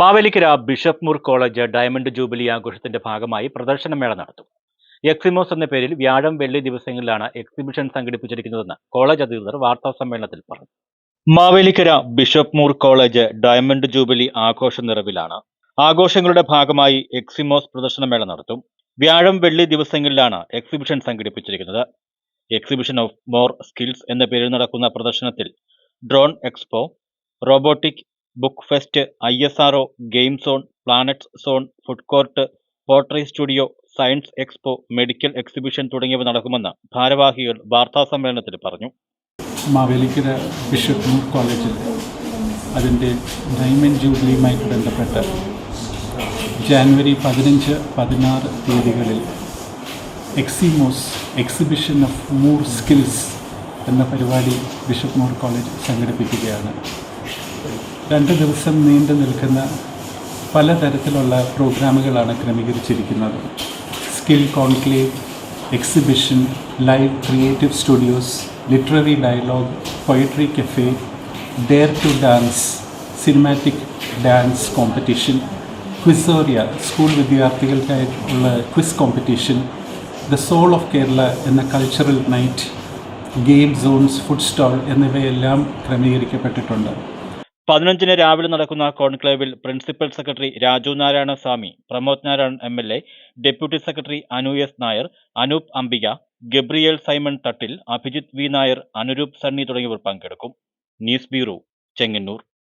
Mavelikkara Bishop Moore College diamond jubilee ആഘോഷത്തിന്റെ ഭാഗമായി പ്രദർശനമേള നടത്തും. എക്സിമോസ് എന്ന പേരിൽ വ്യാഴം വെള്ളി ദിവസങ്ങളിലാണ് എക്സിബിഷൻ സംഘടിപ്പിച്ചിരിക്കുന്നതെന്ന് കോളേജ് അധികൃതർ വാർത്താ സമ്മേളനത്തിൽ പറഞ്ഞു. Mavelikkara Bishop Moore College diamond jubilee ആഘോഷ നിറവിലാണ്. ആഘോഷങ്ങളുടെ ഭാഗമായി എക്സിമോസ് പ്രദർശനമേള നടത്തും. വ്യാഴം വെള്ളി ദിവസങ്ങളിലാണ് എക്സിബിഷൻ സംഘടിപ്പിച്ചിരിക്കുന്നത്. എക്സിബിഷൻ ഓഫ് മോർ സ്കിൽസ് എന്ന പേരിൽ നടക്കുന്ന പ്രദർശനത്തിൽ drone expo robotic book fest I S R O game zone planets zone food court pottery studio science expo medical exhibition തുടങ്ങിയവ നടക്കുമെന്ന് ഭാരവാഹികൾ വാർത്താ സമ്മേളനത്തിൽ പറഞ്ഞു. മാവേലിക്കര ബിഷപ്പ് മൂർ കോളേജിൽ അതിന്റെ ഡയമണ്ട് ജൂബിലിയുമായി ബന്ധപ്പെട്ട് ജാനുവരി പതിനഞ്ച് പതിനാറ് തീയതികളിൽ എക്സിമോസ് എക്സിബിഷൻ ഓഫ് മൂർ സ്കിൽസ് എന്ന പരിപാടി ബിഷപ്പ് മൂർ കോളേജ് സംഘടിപ്പിക്കുകയാണ്. രണ്ട് ദിവസം നീണ്ടു നിൽക്കുന്ന പലതരത്തിലുള്ള പ്രോഗ്രാമുകളാണ് ക്രമീകരിച്ചിരിക്കുന്നത്. Skill conclave exhibition live creative studios literary dialogue poetry cafe dare to dance cinematic dance competition quizoria school വിദ്യാർത്ഥികൾക്കായിട്ടുള്ള quiz competition the soul of Kerala എന്ന cultural night game zones food stall എന്നിവയെല്ലാം ക്രമീകരിക്കപ്പെട്ടിട്ടുണ്ട്. പതിനഞ്ചിന് രാവിലെ നടക്കുന്ന കോൺക്ലേവിൽ principal secretary Raju Narayana Swamy Pramod Narayanan M L A deputy secretary Anu S Nair Anoop Ambika Gabriel Simon Thattil Abhijith V Nair Anuroop Sunny തുടങ്ങിയവർ പങ്കെടുക്കും. News bureau Chengannur.